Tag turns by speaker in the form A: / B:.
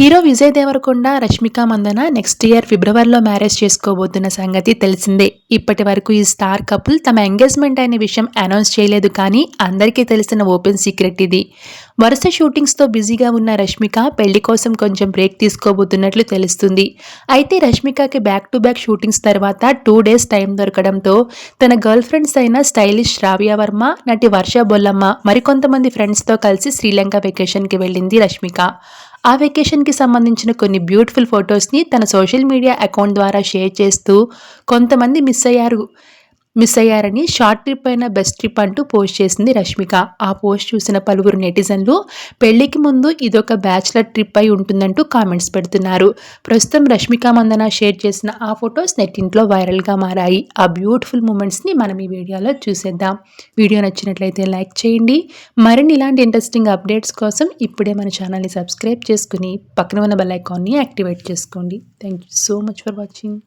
A: hero Vijay Deverakonda Rashmika Mandanna next year ఫిబ్రవరిలో marriage చేసుకోబోతున్న సంగతి తెలిసిందే ఇప్పటి వరకు ఈ స్టార్ కపుల్ తమ ఎంగేజ్మెంట్ అయిన విషయం అనౌన్స్ చేయలేదు కానీ అందరికీ తెలిసిన ఓపెన్ సీక్రెట్ ఇది వరుస షూటింగ్స్తో బిజీగా ఉన్న రష్మిక పెళ్లి కోసం కొంచెం బ్రేక్ తీసుకోబోతున్నట్లు తెలుస్తుంది అయితే రష్మికకి బ్యాక్ టు బ్యాక్ షూటింగ్స్ తర్వాత టూ డేస్ టైం దొరకడంతో తన గర్ల్ ఫ్రెండ్స్ అయిన స్టైలిష్ శ్రావ్య వర్మ నటి వర్ష బొల్లమ్మ మరికొంతమంది ఫ్రెండ్స్తో కలిసి శ్రీలంక వెకేషన్కి వెళ్ళింది రష్మిక ఆ వెకేషన్కి సంబంధించిన కొన్ని బ్యూటిఫుల్ ఫొటోస్ని తన సోషల్ మీడియా అకౌంట్ ద్వారా షేర్ చేస్తూ కొంతమంది మిస్ అయ్యారు మిస్ అయ్యారని షార్ట్ ట్రిప్ అయిన బెస్ట్ ట్రిప్ అంటూ పోస్ట్ చేసింది రష్మిక ఆ పోస్ట్ చూసిన పలువురు నెటిజన్లు పెళ్లికి ముందు ఇదొక బ్యాచిలర్ ట్రిప్ అయి ఉంటుందంటూ కామెంట్స్ పెడుతున్నారు ప్రస్తుతం రష్మిక మందన షేర్ చేసిన ఆ ఫొటోస్ నెట్టింట్లో వైరల్గా మారాయి ఆ బ్యూటిఫుల్ మూమెంట్స్ని మనం ఈ వీడియోలో చూసేద్దాం వీడియో నచ్చినట్లయితే లైక్ చేయండి మరిన్ని ఇలాంటి ఇంట్రెస్టింగ్ అప్డేట్స్ కోసం ఇప్పుడే మన ఛానల్ని సబ్స్క్రైబ్ చేసుకుని పక్కన ఉన్న బెల్ ఐకాన్ని యాక్టివేట్ చేసుకోండి thank you so much for watching